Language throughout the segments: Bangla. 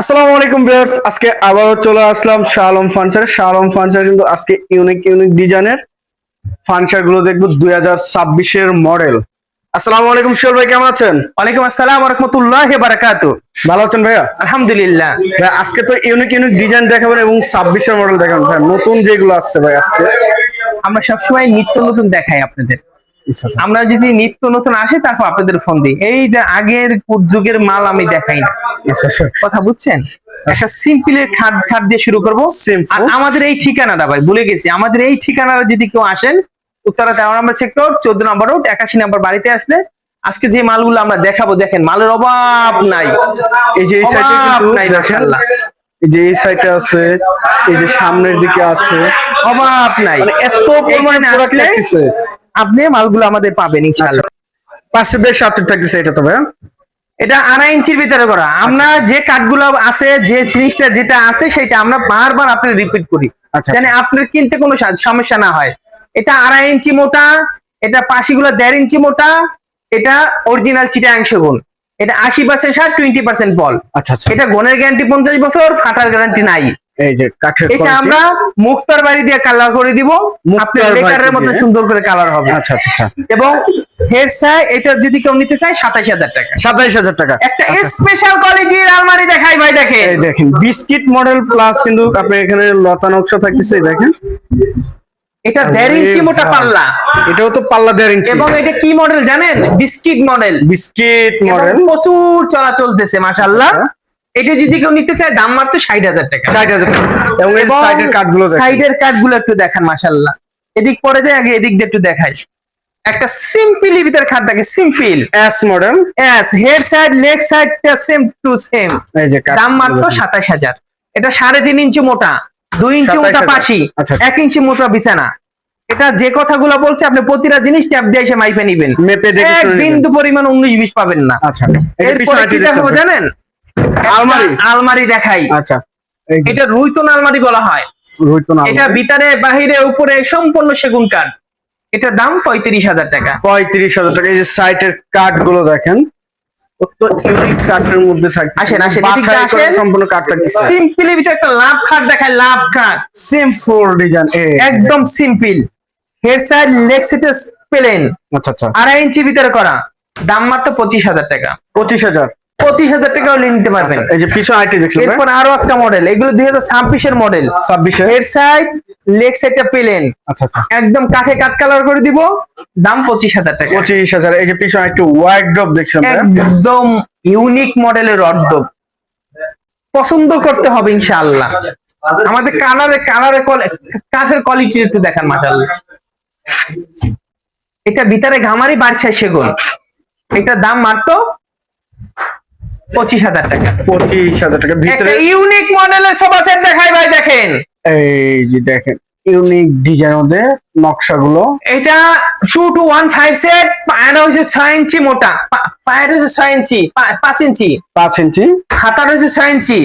আসসালামু আলাইকুম ভিউয়ার্স আজকে আবারও চলে আসলাম শালম ফার্নিচার শালম ফার্নিচার কিন্তু আজকে ইউনিক ইউনিক ডিজাইনের ফার্নিচারগুলো দেখব দুই ছাব্বিশের মডেল আসসালামু আলাইকুম শিওর ভাই কেমন আছেন? ওয়ালাইকুম আসসালাম রহমতুল্লাহ বারাকাতু ভালো আছেন ভাইয়া? আলহামদুলিল্লাহ। ভাই আজকে তো ইউনিক ইউনিক ডিজাইন দেখাবেন এবং ছাব্বিশের মডেল দেখাবেন। ভাই নতুন যেগুলো আসছে ভাই আজকে। আমরা সবসময় নিত্য নতুন দেখাই আপনাদের। আমরা যদি নিত্য নতুন আসে তারপর আপনাদের ফোন দিই। এই যে আগের যুগের মাল আমি দেখাই। না আচ্ছা, আচ্ছা। কথা বুঝছেন? একটা সিম্পলের খাট খাট দিয়ে শুরু করব। আর আমাদের এই ঠিকানাটা ভাই ভুলে গেছি। আমাদের এই ঠিকানাটা যদি কেউ আসেন উত্তরা তেরো নম্বর সেক্টর চোদ্দ নম্বর রোড একাশি নম্বর বাড়িতে আসলে আজকে যে মালগুলো আমরা দেখাবো দেখেন মালের অভাব নাই। এই যে এই সাইডে অভাব কিন্তু নাই মাশাআল্লাহ। এই যে এই সাইডে আছে এই যে সামনের দিকে আছে। অভাব নাই। মানে এত পরিমাণে প্রোডাক্ট আপনি মালগুলো আমাদের পাবেন আচ্ছা। ইনশাআল্লাহ পাশে বেশ হাতের থাকতেছে এটা তো ভাইয়া এটা আড়াই ইঞ্চির ভিতরে করা। আমরা আচ্ছা। যে কাঠগুলো আছে যে জিনিসটা যেটা আছে সেটা আমরা বারবার আপনি রিপিট করি। আচ্ছা। যেন আপনার কিনতে কোনো সমস্যা না হয়। এটা আড়াই ইঞ্চি মোটা এটা পাশিগুলো দেড় ইঞ্চি মোটা এটা অরিজিনাল চিটাংশ গুণ এটা আশি পার্সেন্ট সার টোয়েন্টি পার্সেন্ট বল। আচ্ছা আচ্ছা। এটা গনের গ্যারান্টি পঞ্চাশ বছর ফাটার গ্যারান্টি নাই। এই যে কাঠের এটা আমরা মুক্তার বাড়ি দিয়ে কালার করে দিব। আপনার বাড়ি মতো সুন্দর করে কালার হবে। আচ্ছা আচ্ছা আচ্ছা। এবং হেড সাই এটা যদি কেউ নিতে চায় সাতাশ হাজার টাকা। সাতাইশ হাজার টাকা। একটা স্পেশাল কোয়ালিটির আলমারি দেখাই ভাই দেখেন। এই দেখেন বিস্কিট মডেল প্লাস কিন্তু আপনি এখানে লতা নকশা থাকতেছে দেখেন। এটা দেড় ইঞ্চি মোটা পাল্লা। এটাও তো পাল্লা দেড় ইঞ্চি। এবং এটা কি মডেল জানেন? বিস্কিট মডেল বিস্কিট মডেল প্রচুর চলা চলতেছে মাশাল্লাহ আচ্ছা। এটা যদি কেউ নিতে চায় দাম মাত্র ষাট হাজার টাকা। ষাট হাজার টাকা। এবং সাইডের কাঠগুলো সাইডের কাঠগুলো একটু দেখান মাশাল্লাহ এদিক পরে যায় আগে এদিক দিয়ে একটু দেখাই। একটা সিম্পলি ভিতরে খাট থাকে simple S model S head side leg সাইডটা সেম টু সেম এই যে দাম মাত্র সাতাশ হাজার। এটা সাড়ে তিন ইঞ্চি মোটা দুই ইঞ্চি মোটা পাশি আচ্ছা। এক ইঞ্চি মোটা বিছানা। এটা যে কথাগুলো বলছে আপনি প্রতিটা জিনিস ট্যাপ দিয়ে এসে মাইপে নিবেন। মেপে দেখে বিন্দু পরিমাণ উনিশ বিশ পাবেন না। আচ্ছা যে পিছনে কি দেখাবো জানেন? আলমারি? আলমারি দেখাই। আচ্ছা। এটা রুইতন আলমারি বলা হয়। রুইতো না এটা ভিতরে বাহিরে উপরে সম্পূর্ণ সেগুন কাঠ। এটার দাম পঁয়ত্রিশ হাজার টাকা। পঁয়ত্রিশ হাজার টাকা। এই যে সাইডের কাঠগুলো দেখেন কাঠের মধ্যে থাকছে। আসেন, আসেন, এদিকটা বাছাই করে আসেন। সম্পূর্ণ কাঠ থাকতেছে সিম্পলি ভিতরে একটা লাভ খাট দেখায় লাভ খাট সিম্পল ডিজাইন একদম সিম্পল। হেড সাইড লেগ সেটে প্লেন। আচ্ছা আচ্ছা। আড়াই ইঞ্চি ভিতরে করা। দাম মাত্র পঁচিশ হাজার টাকা। পঁচিশ হাজার। পঁচিশ হাজার টাকাও নিতে পারবেন। এই যে পিছনে আইটি দেখছেন এরপর আরও একটা মডেল এগুলো দুই হাজার ছাব্বিশের মডেল ছাব্বিশে? হেড সাইড লেগ সাইডটা প্লেন আচ্ছা আচ্ছা। একদম কাঠে কাঠ কালার করে দিব দাম পঁচিশ হাজার টাকা। পঁচিশ হাজার এই যে পিছনে একটু ওয়াইড ড্রপ দেখছেন ভাইয়া? একদম ইউনিক মডেলের অর্ধব পছন্দ করতে হবে ইনশাআল্লাহ। আমাদের কালারে কালারে কাঠের কোয়ালিটি একটু দেখান মাশাআল্লাহ। এটা ভিতরে ঘামারি বাড়ছে সেগুন। এটা দাম মাত্র পঁচিশ হাজার টাকা। পঁচিশ হাজার টাকা। ভিতরে ইউনিক মডেলের সোফা সেট দেখাই ভাই দেখেন। এই যে দেখেন ইউনিক ডিজাইন ওদের নকশাগুলো। এটা two two one five set পায়ের হচ্ছে ছয় ইঞ্চি মোটা। পায়ের হচ্ছে ছয় ইঞ্চি পাঁচ ইঞ্চি। পাঁচ ইঞ্চি। হাতার হচ্ছে ছয় ইঞ্চি।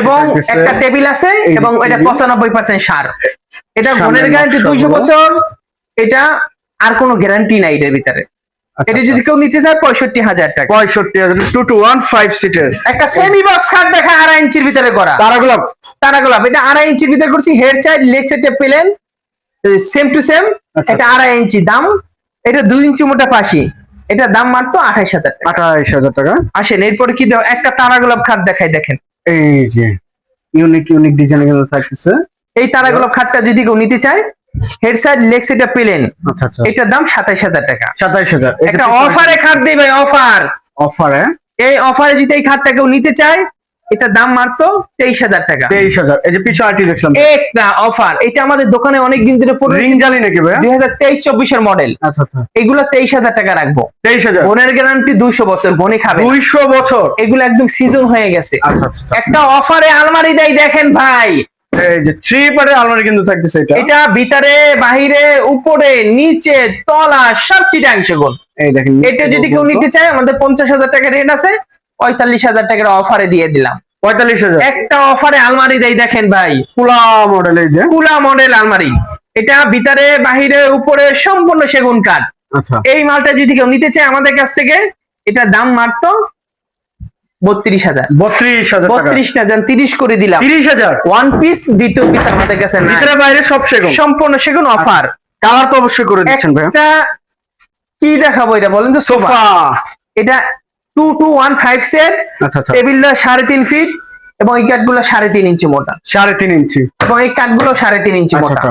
এবং একটা টেবিল আছে এবং এটা পঁচানব্বই পার্সেন্ট সার। এটা গুণের গ্যারান্টি দুইশো বছর। এটা আর কোনো গ্যারান্টি নাই এটার ভিতরে। এটা যদি কেউ নিতে চায় পঁয়ষট্টি হাজার টাকা। পঁয়ষট্টি হাজার টু টু ওয়ান ফাইভ সিটের একটা সেমি বক্স খাট দেখা আড়াই ইঞ্চির ভিতরে করা তারাগুলো তারা গোলাপ। এটা আড়াই ইঞ্চির ভিতরে করছি হেড সাইড লেগ সাইডে পেলেন সেম টু সেম আচ্ছা। এটা আড়াই ইঞ্চি দাম। এটা দুই ইঞ্চি মোটা পাশি। এটা দাম মাত্র আঠাইশ হাজার টাকা। আঠাইশ হাজার টাকা। আসেন এরপরে কি দেওয়া একটা তারা গোলাপ খাট দেখাই দেখেন। এই যে ইউনিক ইউনিক ডিজাইনগুলো থাকতেছে। এই তারা গোলাপ খাটটা যদি কেউ নিতে চায় হেড সাইড লেগ সাইডে পেলেন। আচ্ছা আচ্ছা। এটার দাম সাতাইশ হাজার টাকা। সাতাইশ হাজার। একটা অফারে খাট দেই ভাই অফার অফারে এই অফারে যদি এই খাটটা কেউ নিতে চায় দাম মাত্র তেইশ হাজার টাকা। তেইশ হাজার। এই যে পিছনে আইটি দেখলাম। একটা অফার এটা আমাদের দোকানে অনেক দিন ধরে পড়ে রিং জালি নাকি ভাই দুই হাজার তেইশ চব্বিশের মডেল আচ্ছা আচ্ছা। এগুলো তেইশ হাজার টাকা রাখব। তেইশ হাজার। বোনের গ্যারান্টি দুইশো বছর বনে খাবে দুইশো বছর। এগুলো একদম সিজন হয়ে গেছে। আচ্ছা। একটা অফারে আলমারি দেয় দেখেন ভাই। এই যে থ্রি পার্টের আলমারি কিন্তু থাকতেছে এটা। এটা ভিতরে বাহিরে উপরে নিচে তলা সব চিটাংশ গুণ এই দেখেন এটা যদি কেউ নিতে চায় আমাদের পঞ্চাশ হাজার টাকা রেট আছে পঁয়তাল্লিশ হাজার টাকার অফারে দিয়ে দিলাম। পঁয়তাল্লিশ হাজার। একটা অফারে আলমারি দেয় দেখেন ভাই। পুলা মডেল এই যে। পুলা মডেল আলমারি। এটা ভিতরে বাহিরে উপরে সম্পূর্ণ সেগুন কাঠ। আচ্ছা। এই মালটা যদি কেউ নিতে চায় আমাদের কাছ থেকে এটা দাম মাত্র বত্রিশ হাজার। বত্রিশ হাজার বত্রিশ না যান তিরিশ করে দিলাম। তিরিশ হাজার। ওয়ান পিস দ্বিতীয় পিস আমাদের কাছে ভিতরে বাইরে সব সেগুন। সম্পূর্ণ সেগুন অফার কালার তো অবশ্যই করে দিচ্ছেন ভাই কি দেখাবো এটা বলেন তো? সোফা এটা two two one five set টেবিলটা সাড়ে তিন ফিট এবং এই কাঠগুলো সাড়ে তিন ইঞ্চি মোটা। সাড়ে তিন ইঞ্চি। এবং এই কাঠগুলো সাড়ে তিন ইঞ্চি আচ্ছা মোটা। আচ্ছা।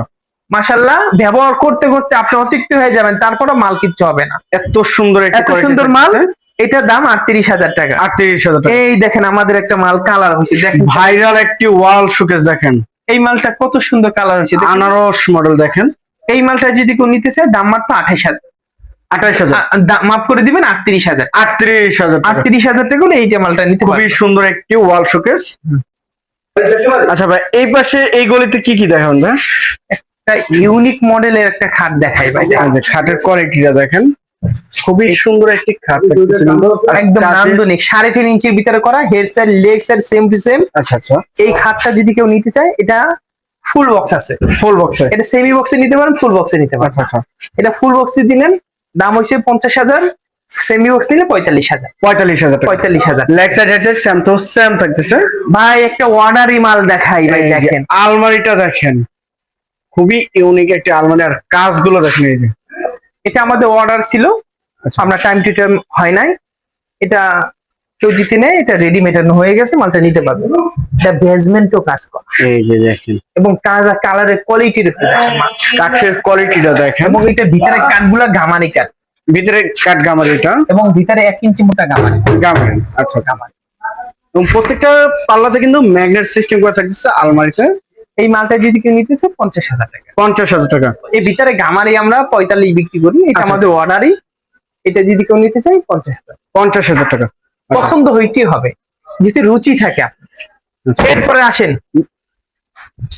মাসাল্লাহ ব্যবহার করতে করতে আপনি অতিরিক্ত হয়ে যাবেন তারপরে মাল কিচ্ছু হবে না। এত সুন্দর এত সুন্দর মাল এটার দাম আটত্রিশ হাজার টাকা। আটত্রিশ হাজার টাকা। এই দেখেন আমাদের একটা মাল কালার হয়েছে দেখেন। ভাইরাল একটি ওয়াল শোকেস দেখেন। এই মালটা কত সুন্দর কালার হয়েছে দেখেন। আনারস মডেল দেখেন। এই মালটা যদি কেউ নিতে চায় দাম মাত্র আঠাইশ হাজার। আঠাইশ হাজার। মাফ করে দিবেন আটত্রিশ হাজার। আটত্রিশ হাজার আটত্রিশ হাজার টাকা হলে এই মালটা নিতে খুবই সুন্দর একটি ওয়াল শোকেস। আচ্ছা ভাই এই পাশে এই গলিতে কি কি ভাই? একটা ইউনিক মডেলের একটা খাট দেখাই ভাই। খাটের কোয়ালিটিটা দেখেন। খুবই সুন্দর একটি খাট একদম নান্দনিক সাড়ে তিন ইঞ্চির ভিতরে করা head side leg side same to same আচ্ছা আচ্ছা। এই খাটটা যদি কেউ নিতে চায় এটা ফুল বক্স আছে। ফুল বক্সে এটা সেমি বক্সে নিতে পারেন ফুল বক্সে নিতে পারেন। আচ্ছা আচ্ছা। এটা ফুল বক্সে দিলেন দাম হচ্ছে পঞ্চাশ হাজার সেমি বক্স নিলে পঁয়তাল্লিশ হাজার। পঁয়তাল্লিশ হাজার পঁয়তাল্লিশ হাজার। Leg side head side same to same থাকতেছে। ভাই একটা অর্ডারি মাল দেখাই ভাই দেখেন। আলমারিটা দেখেন। খুবই ইউনিক একটা আলমারি আর কাজগুলো দেখেন এই যে। এটা আমাদের অর্ডার ছিল। আচ্ছা। আমরা টাইম টু টাইম হয় নাই। এটা কেউ জিতে নেয় এটা রেডি মেটানো হয়ে গেছে মালটা নিতে পারবে। এটা বেজমেন্টও কাজ করে। এই যে দেখেন। এবং কালার কালারের কোয়ালিটির দেখেন কাঠের কোয়ালিটিটা দেখেন। এবং এটা ভিতরে কাঠগুলা গামারি কাঠ। ভিতরে কাঠ গামারিটা এবং ভিতরে এক ইঞ্চি মোটা গামারি গামারি আচ্ছা। গামারি এবং প্রত্যেকটা পাল্লাতে কিন্তু ম্যাগনেট সিস্টেম করা থাকতেছে আলমারিতে। এই মালটা যদি কেউ নিতে চায় পঞ্চাশ হাজার টাকা। পঞ্চাশ হাজার টাকা। এই ভিতরে গামারি আমরা পঁয়তাল্লিশ বিক্রি করি এটা আচ্ছা, আমাদের অর্ডারই এটা যদি কেউ নিতে চাই পঞ্চাশ হাজার। পঞ্চাশ হাজার টাকা। আচ্ছা। পছন্দ হইতে হবে। যদি রুচি থাকে আচ্ছা। এরপরে আসেন।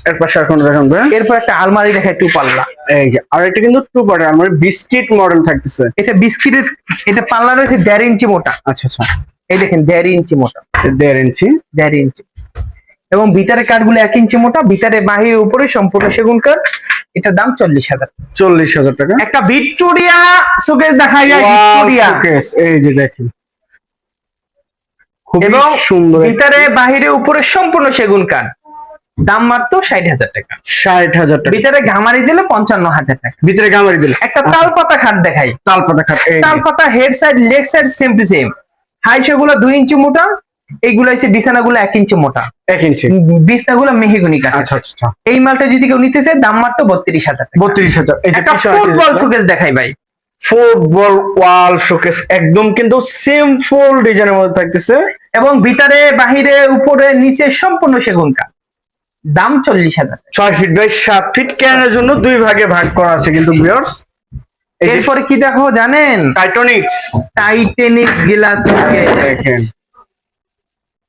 এর পাশে এখন দেখেন এরপর একটা আলমারি দেখায় টু পাল্লা। এই আর এটা কিন্তু টু আলমারি বিস্কিট মডেল থাকতেছে। এটা বিস্কিটের এটা পাল্লা রয়েছে দেড় ইঞ্চি মোটা। আচ্ছা আচ্ছা। এই দেখেন দেড় ইঞ্চি মোটা। দেড় ইঞ্চি। দেড় ইঞ্চি। এবং ভিতরে কাঠগুলো এক ইঞ্চি মোটা ভিতরে বাহির উপরে সম্পূর্ণ সেগুন কাঠ এটার দাম চল্লিশ হাজার। চল্লিশ হাজার টাকা? একটা ভিক্টোরিয়া শোকেস দেখা যায় ভিক্টোরিয়া। এই যে দেখেন। এবং সুন্দর ভিতরে বাহিরে উপরে সম্পূর্ণ সেগুন কাঠ দাম মাত্র ষাট হাজার টাকা। ষাট হাজার টাকা। ভিতরে ঘামারি দিলে পঞ্চান্ন হাজার টাকা। ভিতরে গামারি দিলে। একটা তাল পাতা খাট দেখাই। তাল পাতা খাট এই যে। তাল পাতা head side leg side same to same high সেগুলো দুই ইঞ্চি মোটা এইগুলো হচ্ছে বিছানাগুলো এক ইঞ্চি মোটা। এক ইঞ্চি। বিছনাগুলো মেহিগুনি কাঠ আচ্ছা আচ্ছা আচ্ছা। এই মালটা যদি কেউ নিতে চায় দাম মাত্র বত্রিশ হাজার বত্রিশ হাজার। এই একটা ফুটবল শোকেস দেখাই ভাই। ফুটবল ওয়াল শোকেস একদম কিন্তু সেম ফুল ডিজাইনের মধ্যে থাকতেছে। এবং ভিতরে বাহিরে উপরে নিচে সম্পূর্ণ সেগুন কাঠ। দাম চল্লিশ হাজার ছয় ফিট বাই সাত ফিট ক্যানের জন্য দুই ভাগে ভাগ করা আছে কিন্তু বিয়ার্স এরপরে কি দেখো জানেন? টাইটনিক্স টাইটেনিক গ্লাস দেখেন।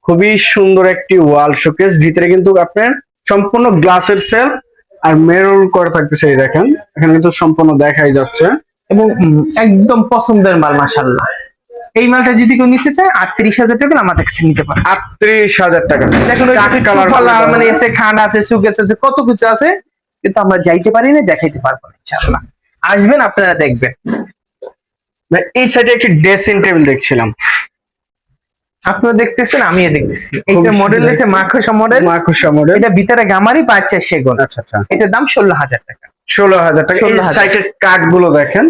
খুবই সুন্দর একটি ওয়াল শোকেস। ভিতরে কিন্তু আপনার সম্পূর্ণ গ্লাসের সেল আর মেরুল করে থাকতেছে এই দেখেন। এখানে কিন্তু সম্পূর্ণ দেখাই যাচ্ছে। এবং একদম পছন্দের মাল মাসাল্লাহ এই মালটা যদি কেউ নিতে চায় আটত্রিশ হাজার টাকা আমাদের কাছে নিতে পারে। আটত্রিশ হাজার টাকা। দেখুন মানে এসে খান আছে সুকেস আছে কত কিছু আছে কিন্তু আমরা যাইতে পারি না দেখাইতে পারব না ইনশাআল্লাহ। আসবেন আপনারা দেখবেন। এই সাইডে একটি ড্রেসিং টেবিল দেখছিলাম। আপনারা দেখতেছেন আমিও দেখতেছি। এইটা মডেল। হচ্ছে মাখসা মডেল মাকুসা মডেল এটা ভিতরে গামারি পাচ্ছে সেগুন। আচ্ছা আচ্ছা। এটার দাম ষোলো হাজার টাকা। ষোলো হাজার টাকা। এই 16,000 সাইডের কাঠগুলো দেখেন।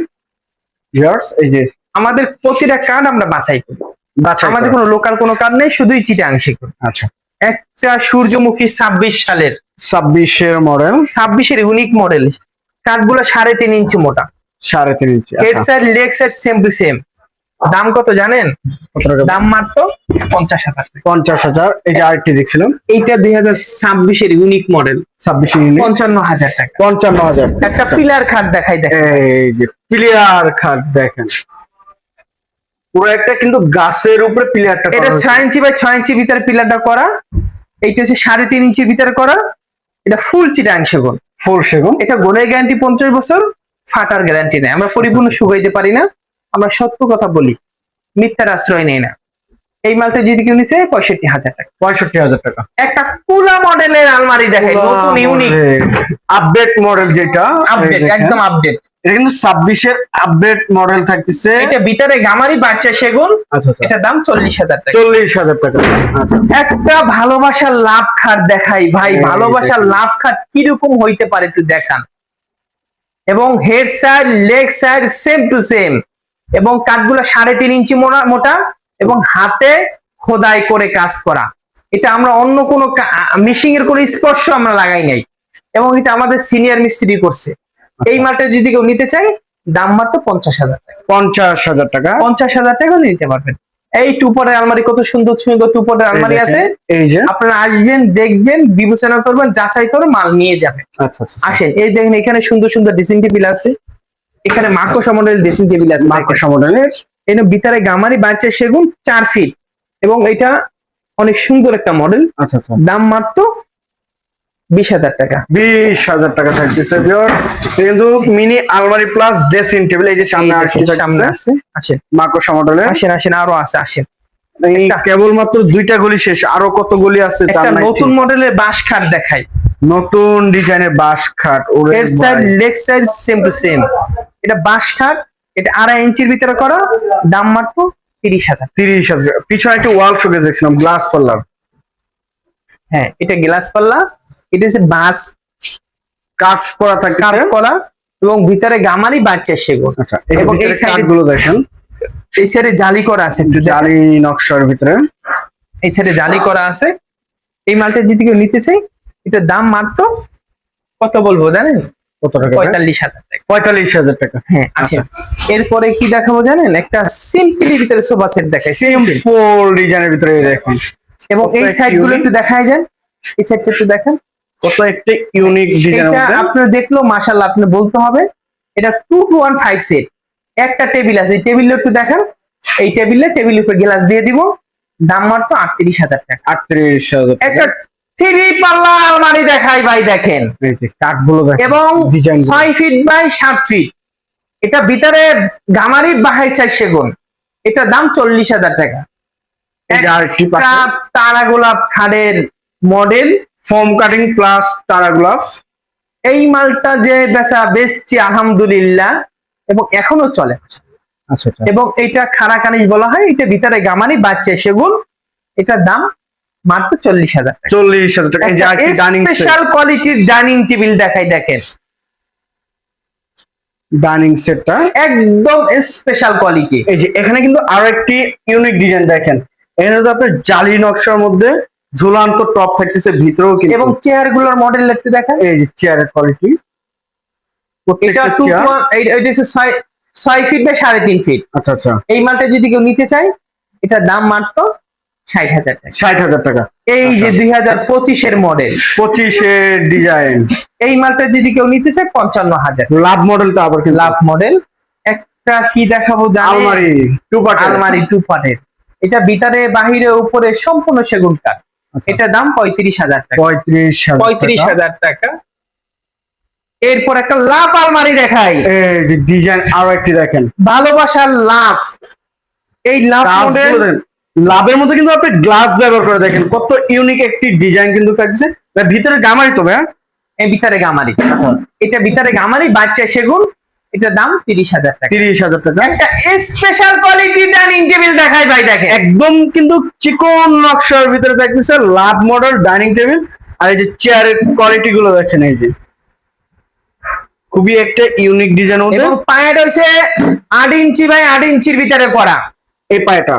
ভিউয়ার্স এই যে আমাদের প্রতিটা কার্ড আমরা বাছাই করি। বাছাই আমাদের কোনো লোকাল কোনো কার্ড নেই শুধুই চিটাং শিখুন আচ্ছা। একটা সূর্যমুখী ছাব্বিশ সালের। ছাব্বিশের মডেল ছাব্বিশের ইউনিক মডেল কাঠগুলো সাড়ে তিন ইঞ্চি মোটা। সাড়ে তিন inch head side leg side same to same দাম কত জানেন? দাম মাত্র পঞ্চাশ হাজার পঞ্চাশ হাজার এই যে আরেকটি দেখছিলাম। এইটা দুই হাজার ছাব্বিশের ইউনিক মডেল ছাব্বিশ পঞ্চান্ন হাজার টাকা। পঞ্চান্ন হাজার। একটা পিলার খাট দেখাই দেখ এই যে প্লেয়ার খাট দেখেন। পুরো একটা কিন্তু গাছের উপরে প্লেয়ারটা এটা ছয় ইঞ্চি বাই ছয় ইঞ্চি ভিতরে পিলারটা করা। এইটা হচ্ছে সাড়ে তিন ইঞ্চির ভিতরে করা। এটা ফুল চিটাং সেগুন। ফুল সেগুন। এটা গ্যারান্টি পঞ্চাশ বছর ফাটার গ্যারান্টি নেই। আমরা পরিপূর্ণ শুকাইতে পারি না। আমরা সত্য কথা বলি। মিথ্যার আশ্রয় নেই না। এই মালটা যদি কেউ নিতে চায় পঁয়ষট্টি হাজার টাকা। পঁয়ষট্টি হাজার টাকা। একটা কুলা মডেলের আলমারি দেখাই নতুন ইউনিক আপডেট মডেল যেটা আপডেট একদম আপডেট এটা কিন্তু ছাব্বিশের আপডেট মডেল থাকতেছে। এটা ভিতরে গামারি বাচ্চা সেগুন। আচ্ছা আচ্ছা। এটা দাম চল্লিশ হাজার টাকা। চল্লিশ হাজার টাকা। আচ্ছা। একটা ভালোবাসার লাভ খাট দেখাই ভাই। ভালোবাসার লাভ খাট কীরকম হইতে পারে একটু দেখান। এবং head side leg side same to same এবং কাঠগুলো সাড়ে তিন ইঞ্চি মোটা মোটা এবং হাতে খোদাই করে কাজ করা। এটা আমরা অন্য কোনো মিশিং এর কোনো স্পর্শ আমরা লাগাই নাই। এবং এটা আমাদের সিনিয়র মিস্ত্রি করছে। এই মালটা যদি কেউ নিতে চাই দাম মাত্র পঞ্চাশ হাজার টাকা। পঞ্চাশ হাজার টাকা? পঞ্চাশ হাজার টাকা নিতে পারবেন। এই টুপরের আলমারি কত সুন্দর সুন্দর টুপরের আলমারি আছে। এই যে। আপনারা আসবেন দেখবেন বিবেচনা করবেন যাচাই করে মাল নিয়ে যাবেন। আচ্ছা আচ্ছা আসেন এই দেখেন এখানে সুন্দর সুন্দর ড্রেসিং টেবিল আছে। এখানে মাকড়সা মডেল ড্রেসিং টেবিল আছে। মাকড়সা মডেলের এর ভিতরে গামারি বাড়ছে সেগুন চার ফিট এবং এটা অনেক সুন্দর একটা মডেল আচ্ছা আচ্ছা। দাম মাত্র বিশ হাজার টাকা। বিশ হাজার টাকা থাকতেছে কিন্তু মিনি আলমারি প্লাস ড্রেসিং টেবিল এই যে সামনে সামনে আছে আসেন মাকড়সা মডেলের আসেন আসেন আরও আছে আসেন। কেবলমাত্র দুইটা গলি শেষ আরও কত গলি আছে একটা নাই নতুন। মডেলের বাঁশ খাট দেখাই। নতুন ডিজাইনের বাঁশ খাট ওরে। Leg side same to same এটা বাঁশ খাট এটা আড়াই ইঞ্চির ভিতরে করা দাম মাত্র তিরিশ হাজার। তিরিশ হাজার। পিছনে একটা ওয়াল শোকেস দেখছিলাম গ্লাস পাল্লার হ্যাঁ এটা গ্লাস পাল্লা এটা হচ্ছে বাঁশ কার্ভ করা থাকে কাঠ করা এবং ভিতরে গামারি বাড়ছে side-এ- গুলো দেখেন। এই সাইডে জালি করা আছে একটু জালি জালি নকশার ভিতরে। এই সাইডে জালি করা আছে। এই মালটা যদি কেউ নিতে চাই এটার দাম মাত্র কত বলব জানেন? কত টাকা ভাই? পঁয়তাল্লিশ হাজার টাকা। পঁয়তাল্লিশ হাজার টাকা। হ্যাঁ আচ্ছা। এরপরে কি দেখাবো জানেন? একটা সিম্পলি ভিতরে সোফা সেট দেখাই সিম্পল। ডিজাইনের ভিতরে এই দেখেন। এবং এই একটা যান। এই সাইডটা একটু দেখেন। কত একটা ইউনিক দেখল মাশাল্লাহ আপনি বলতে হবে। এটা two two one five set একটা টেবিল আছে এই টেবিলটা একটু দেখেন। এই টেবিলে টেবিলের উপর গ্লাস দিয়ে দিব। দাম মাত্র আটত্রিশ হাজার টাকা। আটত্রিশ হাজার একটা টাকা থ্রি পাল্লা আলমারি দেখাই ভাই দেখেন। এবং ছয় ফিট বাই সাত ফিট এটা ভিতরে গামারি বাহাই চাই সেগুন এটা দাম চল্লিশ হাজার টাকা। তারা গোলাপ খাড়ের মডেল ফোম কাটিং প্লাস তারা গ্লাভস এই মালটা যে বেচা বেচছি আলহামদুলিল্লাহ। এবং এখনও চলে। আচ্ছা আচ্ছা। এবং এটা খাড়া কানিজ বলা হয় এটা ভিতরে গামারি বাচ্চা সেগুন এটার দাম মাত্র চল্লিশ হাজার চল্লিশ হাজার টাকা। এই যে আরেকটি ডাইনিং স্পেশাল কোয়ালিটির ডাইনিং টেবিল দেখাই দেখেন। ডাইনিং সেটটা একদম স্পেশাল কোয়ালিটি এই যে এখানে কিন্তু আরও একটি ইউনিক ডিজাইন দেখেন। এখানে তো আপনার জালি নকশার মধ্যে ঝুলান্ত টপ থাকতেছে ভিতরেও কিন্তু। এবং চেয়ারগুলোর মডেল একটু দেখেন। এই যে চেয়ারের কোয়ালিটি এটা টু এটা হচ্ছে ছয় ছয় ফিট বা সাড়ে তিন ফিট আচ্ছা আচ্ছা। এই মালটা যদি কেউ নিতে চায় এটার দাম মাত্র ষাট হাজার টাকা। ষাট হাজার টাকা। এই যে দুই হাজার পঁচিশের মডেল পঁচিশের ডিজাইন এই মালটা যদি কেউ নিতে চায় পঞ্চান্ন হাজার। লাভ মডেল তো আবার লাভ মডেল একটা কি দেখাবো জানেন? আলমারি টু পার্ট আলমারি টু পার্টের এটা ভিতরে বাহিরে উপরে সম্পূর্ণ সেগুন কাঠ। আচ্ছা। এটা দাম পঁয়ত্রিশ হাজার টাকা। পঁয়ত্রিশ পঁয়ত্রিশ হাজার টাকা। এরপর একটা লাভ আলমারি দেখাই। যে ডিজাইন আরও একটি দেখেন। ভালোবাসার লাভ। এই লাভ মডেল। লাভের মধ্যে কিন্তু আপনি গ্লাস ব্যবহার করে দেখেন। কত ইউনিক একটি ডিজাইন কিন্তু থাকছে ভিতরে গামারি তো ভাই এই ভিতরে গামারি। আচ্ছা। এটা ভিতরে গামারি বাচ্চা সেগুন এটা দাম তিরিশ হাজার টাকা। তিরিশ হাজার টাকা। একটা স্পেশাল কোয়ালিটি ডাইনিং টেবিল দেখাই ভাই দেখেন। একদম কিন্তু চিকন নকশার ভিতরে লাভ মডেল ডাইনিং টেবিল আর এই যে চেয়ারের কোয়ালিটি গুলো দেখেন এই যে। খুবই একটা ইউনিক ডিজাইন এবং পায়ের আট ইঞ্চি বাই আট ইঞ্চির ভিতরে করা। এই পায়টা।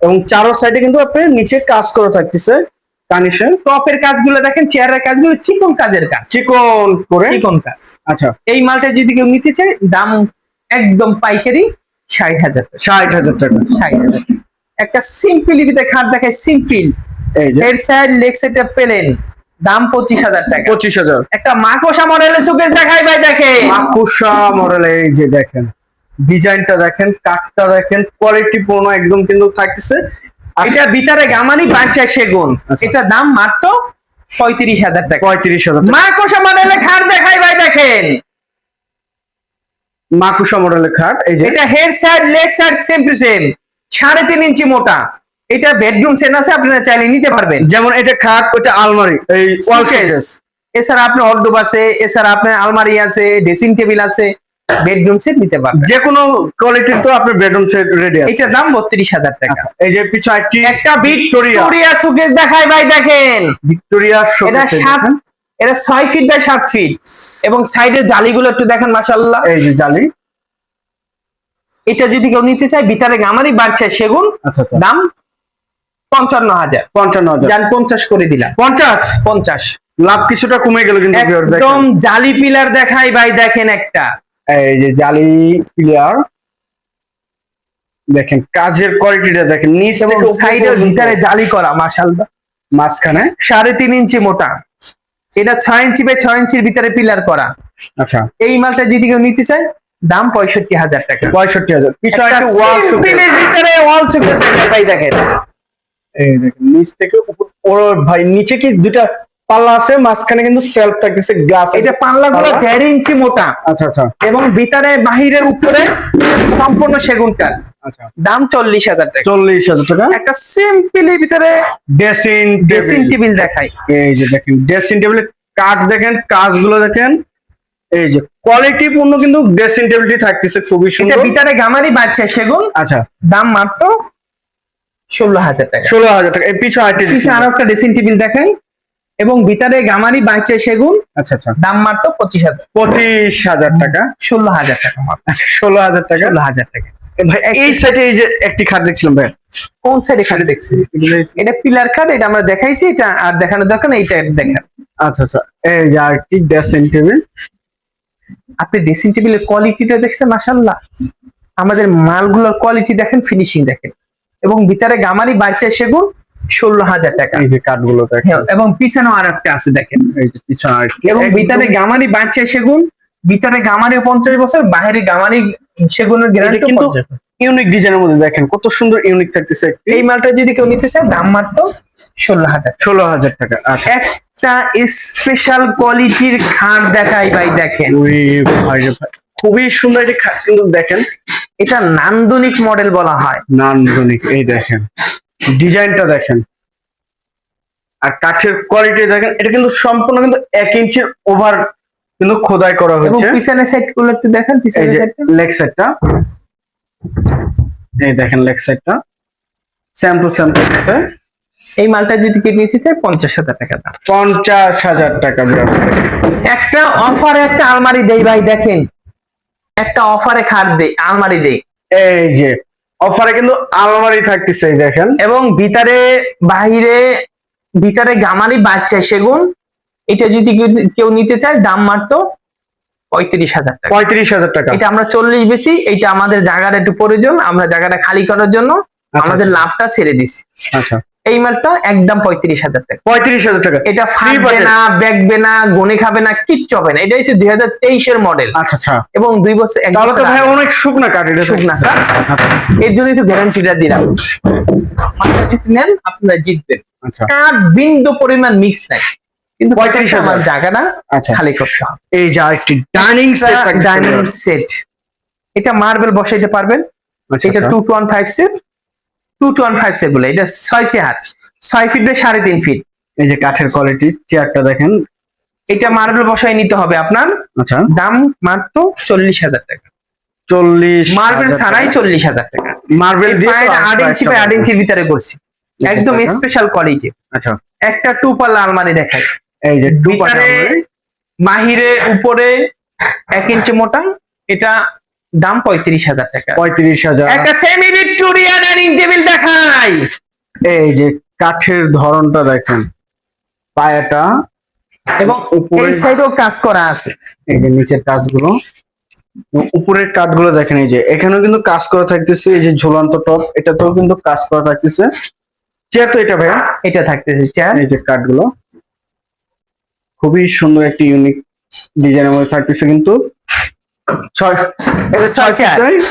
এবং চারো সাইডে কিন্তু আপনি নিচে কাজ করে থাকতেছে কানিশন টপের কাজগুলো দেখেন চেয়ারের কাজগুলো চিকন কাজের কাজ। চিকন করে? চিকন কাজ। আচ্ছা। এই মালটা যদি কেউ নিতে চায় দাম একদম পাইকারি ষাট হাজার টাকা। ষাট হাজার টাকা। ষাট হাজার একটা সিম্পল ভিতরে খাট দেখায় সিম্পল হেড সাইড লেগ সাইডটা পেলেন দাম পঁচিশ হাজার টাকা। পঁচিশ হাজার। একটা মাকড়সা মডেলের সুকেশ দেখাই ভাই দেখে মাকুসা মডেল এই যে দেখেন। ডিজাইনটা দেখেন কাঠটা দেখেন কোয়ালিটি পূর্ণ একদম কিন্তু থাকতেছে। এটা ভিতরে গামানি বাচ্চা সেগুন। আচ্ছা। এটা দাম মাত্র পঁয়ত্রিশ হাজার টাকা। পঁয়ত্রিশ হাজার টাকা। মাকড়সা মডেলের খাট দেখাই ভাই দেখেন। মাকুসা মডেলের খাট এই যে। এটা head side leg side same to same সাড়ে তিন ইঞ্চি মোটা। এটা বেডরুম সেন আছে আপনারা চাইলে নিতে পারবেন। যেমন এটা খাট ওটা আলমারি এই ওয়াল। এছাড়া আপনার অর্ডব আছে এছাড়া আপনার আলমারি আছে ড্রেসিং টেবিল আছে। বেডরুম সেট নিতে পারবেন। যে কোনো কোয়ালিটির তো আপনার বেডরুম সেট রেডি আছে। এটার দাম বত্রিশ হাজার টাকা। আচ্ছা, এই যে পিছনে একটি একটা ভিক্টোরিয়া ভিক্টোরিয়া সুকেস দেখাই ভাই দেখেন। ভিক্টোরিয়া শোকেস এটা শোকেস সাত এটা ছয় ফিট বাই সাত ফিট এবং সাইডের জালিগুলো একটু দেখেন মাসাল্লাহ এই যে জালি। এটা যদি কেউ নিতে চায় ভিতরে গামারি বাড়ছে সেগুন আচ্ছা আচ্ছা। দাম পঞ্চান্ন হাজার। পঞ্চান্ন হাজার। পঞ্চাশ করে দিলাম। পঞ্চাশ? পঞ্চাশ। লাভ কিছুটা কমে গেল কিন্তু একদম জালি পিলার দেখাই ভাই দেখেন একটা। এই যে জালি প্লেয়ার দেখেন কাজের কোয়ালিটিটা দেখেন নিচ এবং থেকে সাইডের ভিতরে জালি করা মাসাল্লাহ মাঝখানে। সাড়ে তিন ইঞ্চি মোটা। এটা ছয় ইঞ্চি বাই ছয় ইঞ্চির ভিতরে পিলার করা। আচ্ছা। এই মালটা যদি কেউ নিতে চায় দাম পঁয়ষট্টি হাজার টাকা। পঁয়ষট্টি হাজার। পিছনে একটা একটা ওয়াল simple ভিতরে ওয়াল সুকেস ভাই দেখেন এই দেখেন নিচ থেকে উপর ওর ভাই নিচে কি দুটা পাল্লা আছে মাঝখানে কিন্তু সেলফ থাকতেছে গ্লাস এটা পাল্লা। গুলো দেড় ইঞ্চি মোটা। আচ্ছা আচ্ছা। এবং ভিতরে বাহিরের উপরে সম্পূর্ণ সেগুন কাঠ আচ্ছা। দাম চল্লিশ হাজার টাকা। চল্লিশ হাজার টাকা। একটা সিম্পল ভিতরে ড্রেসিং ড্রেসিং টেবিল দেখাই। এই যে দেখেন ড্রেসিং টেবিলের কাঠ দেখেন কাজগুলো দেখেন। এই যে কোয়ালিটি পূর্ণ কিন্তু ড্রেসিং টেবিলটি থাকতেছে খুবই সুন্দর। ভিতরে গামারি বাড়ছে সেগুন। আচ্ছা। দাম মাত্র ষোলো হাজার টাকা। ষোলো হাজার টাকা। এই আরেকটি পিছনে আরও একটা ড্রেসিং টেবিল দেখাই। এবং ভিতরে গামারি বাড়ছে সেগুন আচ্ছা আচ্ছা। দাম মাত্র পঁচিশ হাজার। পঁচিশ হাজার টাকা। ষোলো হাজার টাকা আচ্ছা ষোলো হাজার টাকা? ষোলো হাজার টাকা। ভাই এই সাইডে এই যে একটি খাট দেখছিলাম ভাই। কোন সাইডে খালি দেখছি? এটা পিলার কাট এটা আমরা দেখাইছি এটা আর দেখানোর দরকার নেই এইটা দেখেন। আচ্ছা আচ্ছা। এই যে আরেকটি ড্রেসিং টেবিল আপনি ড্রেসিং টেবিলের কোয়ালিটিটা দেখছেন মাসাল্লাহ আমাদের মালগুলোর কোয়ালিটি দেখেন ফিনিশিং দেখেন। এবং ভিতরে গামারি বাড়ছে সেগুন ষোলো হাজার টাকা। এই যে কাঠগুলো হ্যাঁ, এবং পিছনেও আর একটা আছে দেখেন। পিছনে এবং ভিতরে গামারি বাড়ছে সেগুন। ভিতরে গামারি পঞ্চাশ বছর বাইরে গামারি সেগুনের গ্যারান্টি কিন্তু ইউনিক ডিজাইনের মধ্যে দেখেন কত সুন্দর ইউনিক থাকতেছে। এই মালটা যদি কেউ নিতে চায় দাম মাত্র ষোলো হাজার ষোলো হাজার টাকা আচ্ছা। একটা স্পেশাল কোয়ালিটির খাট দেখাই ভাই দেখেন। খুবই সুন্দর একটি খাট কিন্তু দেখেন। এটা নান্দনিক মডেল বলা হয়। নান্দনিক এই দেখেন। ডিজাইনটা দেখেন। আর কাঠের কোয়ালিটি দেখেন এটা কিন্তু সম্পূর্ণ কিন্তু এক ইঞ্চির ওভার কিন্তু খোদাই করা এবং হচ্ছে। পিছনের সাইডগুলো একটু দেখেন পিছনের সাইডটা লেগ সাইডটা এই দেখেন লেগ সাইডটা স্যাম টু স্যাম করতেছে এই মালটা যদি কেউ নিতে চায় পঞ্চাশ হাজার টাকা দাম। পঞ্চাশ হাজার টাকা। একটা অফারে একটা আলমারি দেই ভাই দেখেন। একটা অফারে খাট দেই আলমারি দেই। এই যে অফারে কিন্তু আলমারি থাকতেছে দেখেন। এবং ভিতরে বাহিরে ভিতরে গামারি বাচ্চা সেগুন এটা যদি কেউ- নিতে চায় দাম মাত্র পঁয়ত্রিশ হাজার টাকা। পঁয়ত্রিশ হাজার টাকা। এটা আমরা চল্লিশ বেশি এটা আমাদের জায়গাটা একটু প্রয়োজন আমরা জায়গাটা খালি করার জন্য আমাদের আচ্ছা। লাভটা ছেড়ে দিছি। আচ্ছা। এই মালটা একদম পঁয়ত্রিশ হাজার টাকা। পঁয়ত্রিশ হাজার টাকা। এটা ফাটবে না ব্যাগবে না গনে খাবে না কিচ্ছু হবে না। এটা হচ্ছে দুই হাজার তেইশের মডেল আচ্ছা আচ্ছা। এবং দুই বছর ভাই অনেক শুকনা কাঠ এটা শুকনা। কাঠ। আচ্ছা। এর জন্যই তো গ্যারান্টিটা দিলাম। নেন আপনারা জিতবেন। আচ্ছা। কাঠ বিন্দু পরিমাণ মিক্স নাই। কিন্তু 35,000 আমার জায়গাটা আচ্ছা। খালি করতে হবে। এই যে আরেকটি ডাইনিং সেট ডাইনিং সেট এটা মার্বেল বসাইতে পারবেন। এটা two two one five set two two one five set এটা ছয় ফিট বাই সাড়ে তিন ফিট এই যে কাঠের কোয়ালিটি চেয়ারটা দেখেন। এটা মার্বেল বসাই নিতে হবে আপনার। আচ্ছা। দাম মাত্র চল্লিশ হাজার টাকা। চল্লিশ মার্বেল ছাড়াই চল্লিশ হাজার টাকা। মার্বেল দিয়ে আট ইঞ্চি বাই আট ইঞ্চির ভিতরে করছি। একদম স্পেশাল কোয়ালিটি আচ্ছা। একটা টু পাল্লা আলমারি দেখাই। এই যে টু বাহিরে উপরে এক ইঞ্চি মোটা। এটা দাম পঁয়ত্রিশ হাজার টাকা। পঁয়ত্রিশ হাজার। একটা সেমি ভিক্টোরিয়া ডাইনিং টেবিল দেখাই। এই যে কাঠের ধরনটা দেখেন পায়াটা এবং এই সাইডেও কাজ করা আছে। এই যে নিচের কাজগুলো উপরের কাঠগুলো দেখেন এই যে এখানেও কিন্তু কাজ করা থাকতেছে এই যে ঝুলন্ত টপ এটাতেও কিন্তু কাজ করা থাকতেছে। চেয়ার তো এটা ভাইয়া? এটা থাকতেছে চেয়ার এই যে কাঠগুলো খুবই সুন্দর একটি ইউনিক ডিজাইনের মধ্যে থাকতেছে কিন্তু। ছয়। এটা ছয় ফিট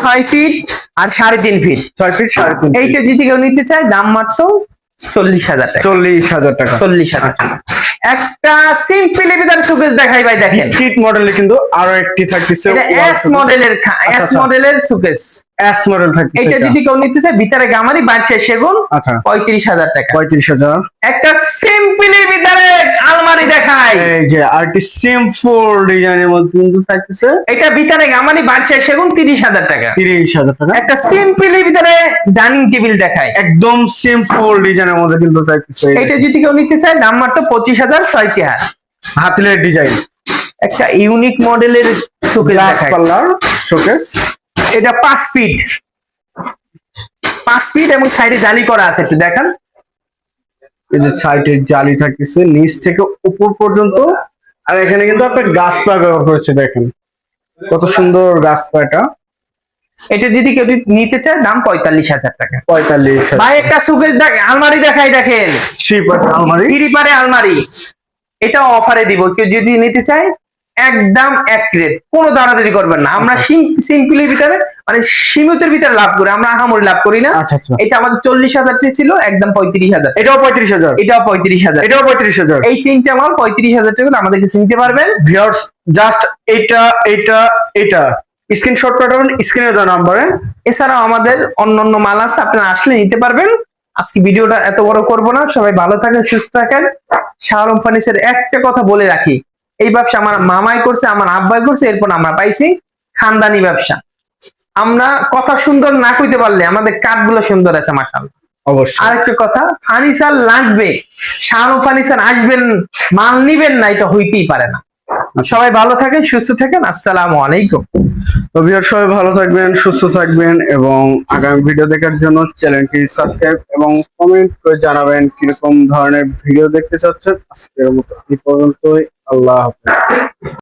ছয় ফিট আর সাড়ে তিন ফিট ছয় ফিট সাড়ে তিন এইটা যদি কেউ নিতে চায় দাম মাত্র চল্লিশ হাজার টাকা। চল্লিশ হাজার টাকা। চল্লিশ হাজার টাকা। একটা সিম্পল ভিতরে সুকেস দেখাই ভাই দেখেন। বিস্কিট মডেলে কিন্তু আরও একটি থাকতেছে এস মডেলের এস। মডেলের সুকেস এস মডেল থাকছে এটা। যদি কেউ নিতে চায় ভিতরে গামারি বাড়ছে সেগুন আচ্ছা। পঁয়ত্রিশ হাজার টাকা। পঁয়ত্রিশ হাজার। একটা সিম্পলি ভিতরে আলমারি দেখাই। এই যে আরটি সিম্পল ডিজাইনের মধ্যে কিন্তু থাকতেছে। এটা ভিতরে গামারি বাড়ছে সেগুন তিরিশ হাজার টাকা। তিরিশ হাজার টাকা। একটা সিম্পলি ভিতরে ডাইনিং টেবিল দেখাই। একদম সিম্পল ডিজাইনের মধ্যে কিন্তু থাকতেছে। এটা যদি কেউ নিতে চায় দাম মাত্র পঁচিশ হাজার ছয় চেহার। হাতিলের ডিজাইন একটা ইউনিক মডেলের শোকেস শোকেস এটা পাঁচ ফিট পাঁচ ফিট এবং সাইডে জালি করা আছে একটু দেখান। এই যে সাইডের জালি থাকতেছে নিচ থেকে উপর পর্যন্ত। আর এখানে কিন্তু আপনার গাছপা ব্যবহার করেছে দেখেন। কত সুন্দর গাছপাটা এটা। যদি কেউ নিতে চায় দাম পঁয়তাল্লিশ হাজার টাকা। পঁয়তাল্লিশ ভাই একটা সুকেস দেখ আলমারি দেখাই দেখেন। আলমারি। আলমারি। এটা অফারে দিব। কেউ যদি নিতে চায় একদম এক রেট কোনো দাঁড়াদাড়ি করবেন না। আমরা সিম্পলির ভিতরে মানে সীমিতের ভিতরে লাভ করি আমরা আহামরি লাভ করি না। আচ্ছা আচ্ছা। এটা আমাদের চল্লিশ হাজার ছিল একদম পঁয়ত্রিশ হাজার। এটাও পঁয়ত্রিশ হাজার। এটাও পঁয়ত্রিশ হাজার। এটাও পঁয়ত্রিশ হাজার। এই তিনটা মাল পঁয়ত্রিশ হাজার টাকা আমাদের কাছে নিতে পারবেন। ভিউয়ার্স জাস্ট এটা এটা এটা স্ক্রিনশট পাঠাবেন স্ক্রিনে দেওয়া নাম্বারে এছাড়াও আমাদের অন্য অন্য মাল আছে আপনারা আসলে নিতে পারবেন। আজকে ভিডিওটা এত বড় করব না। সবাই ভালো থাকেন সুস্থ থাকেন। শাহরুম ফার্নিচার একটা কথা বলে রাখি। এই ব্যবসা আমার মামাই করছে আমার আব্বাই করছে এরপর আমরা পাইছি খানদানি ব্যবসা। আমরা কথা সুন্দর না কইতে পারলে আমাদের কাঠগুলো সুন্দর আছে মাসাল অবশ্যই। আরেকটা কথা ফার্নিচার লাগবে শাহরুম ফার্নিচার আসবেন মাল নিবেন না এটা হইতেই পারে না। সবাই ভালো থাকেন সুস্থ থাকেন আসসালামু আলাইকুম। তো ভিউয়ার সবাই ভালো থাকবেন সুস্থ থাকবেন এবং আগামী ভিডিও দেখার জন্য চ্যানেলটি সাবস্ক্রাইব এবং কমেন্ট করে জানাবেন কীরকম ধরনের ভিডিও দেখতে চাচ্ছেন। আজকের মতো এই পর্যন্তই। আল্লাহ হাফেজ।